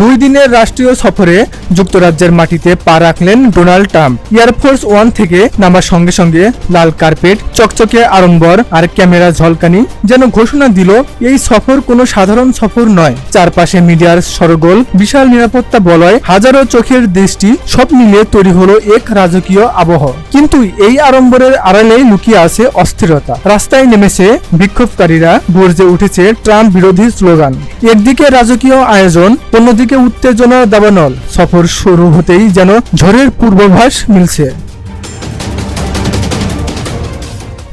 দুই দিনের রাষ্ট্রীয় সফরে যুক্তরাজ্যের মাটিতে পা রাখলেন ডোনাল্ড ট্রাম্প। এয়ারফোর্স ওয়ান থেকে নামার সঙ্গে সঙ্গে লাল কার্পেট, চকচকে আড়ম্বর আর ক্যামেরা ঝলকানি যেন ঘোষণা দিল, এই সফর কোনো সাধারণ সফর নয়। চারপাশে মিডিয়ার সরগোল, বিশাল নিরাপত্তা বলয়, হাজারো চোখের দৃষ্টি, সব মিলিয়ে তৈরি হলো এক রাজকীয় আবহ। কিন্তু এই আড়ম্বরের আড়ালেই লুকিয়ে আছে অস্থিরতা। রাস্তায় নেমেছে বিক্ষোভকারীরা, গর্জে উঠেছে ট্রাম্প বিরোধী স্লোগান। একদিকে রাজকীয় আয়োজন, অন্যদিকে উত্তেজনা দাবানল। সফর শুরু হতেই যেন ঝড়ের পূর্বাভাস মিলছে।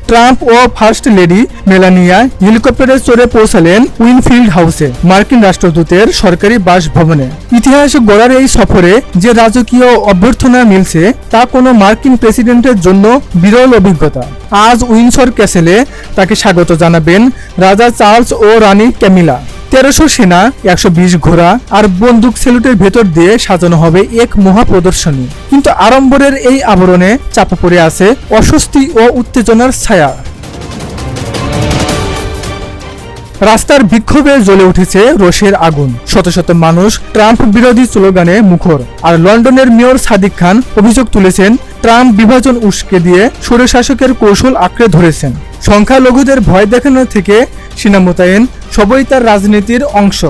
ট্রাম্প ও ফার্স্ট লেডি মেলানিয়া হেলিকপ্টারে চড়ে পৌঁছালেন উইনফিল্ড হাউসে, মার্কিন রাষ্ট্রদূতের সরকারি বাসভবনে। ইতিহাস গড়ার এই সফরে যে রাজকীয় অভ্যর্থনা মিলছে, তা কোনো মার্কিন প্রেসিডেন্টের জন্য বিরল অভিজ্ঞতা। আজ উইনসর ক্যাসেলে তাকে স্বাগত জানাবেন রাজা চার্লস ও রানী ক্যামিলা। তেরোশো সেনা, একশো বিশ ঘোড়া আর বন্দুক সেলুটের ভেতর দিয়ে সাজানো হবে এক মহা প্রদর্শনী কিন্তু আড়ম্বরের এই আবরণে চাপা পড়ে আছে অস্বস্তি ও উত্তেজনার ছায়া। রাস্তার বিক্ষোভে জ্বলে উঠেছে রোষের আগুন। শত শত মানুষ ট্রাম্প বিরোধী স্লোগানে মুখর। আর লন্ডনের মেয়র সাদিক খান অভিযোগ তুলেছেন, ট্রাম্প বিভাজন উস্কে দিয়ে স্বৈরশাসকের কৌশল আঁকড়ে ধরেছেন। সংখ্যালঘুদের ভয় দেখানো থেকে সেনা মোতায়েন সবই তার রাজনীতির অংশ।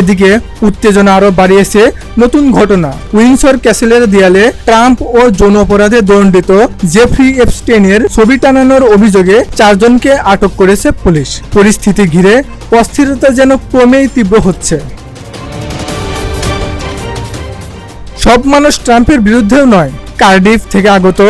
এদিকে উত্তেজনা আরও বাড়িয়েছে নতুন ঘটনা। উইন্সর ক্যাসেলের দেয়ালে ট্রাম্প ও যৌন অপরাধে দণ্ডিত জেফ্রি এপস্টেনের ছবি টানানোর অভিযোগে চারজনকে আটক করেছে পুলিশ। পরিস্থিতি ঘিরে অস্থিরতা যেন ক্রমেই তীব্র হচ্ছে। সব মানুষ ট্রাম্পের বিরুদ্ধেও নয় কার্ডিফ থেকে আগত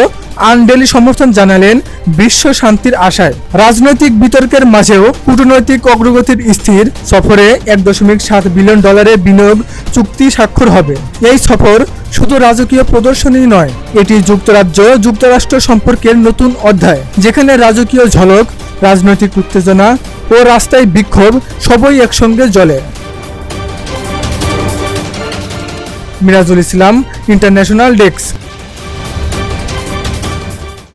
আনডেলি সমর্থন জানালেন বিশ্ব শান্তির আশায়। রাজনৈতিক বিতর্কের মাঝেও কূটনৈতিক অগ্রগতির স্থির সফরে এক দশমিক সাত বিলিয়ন ডলারের বিনিয়োগ চুক্তি স্বাক্ষর হবে। এই সফর শুধু রাজকীয় প্রদর্শনী নয়, এটি যুক্তরাজ্য, যুক্তরাষ্ট্র সম্পর্কের নতুন অধ্যায়, যেখানে রাজকীয় ঝলক, রাজনৈতিক উত্তেজনা ও রাস্তায় বিক্ষোভ সবই একসঙ্গে জ্বলে। Mirajul Islam, international desk.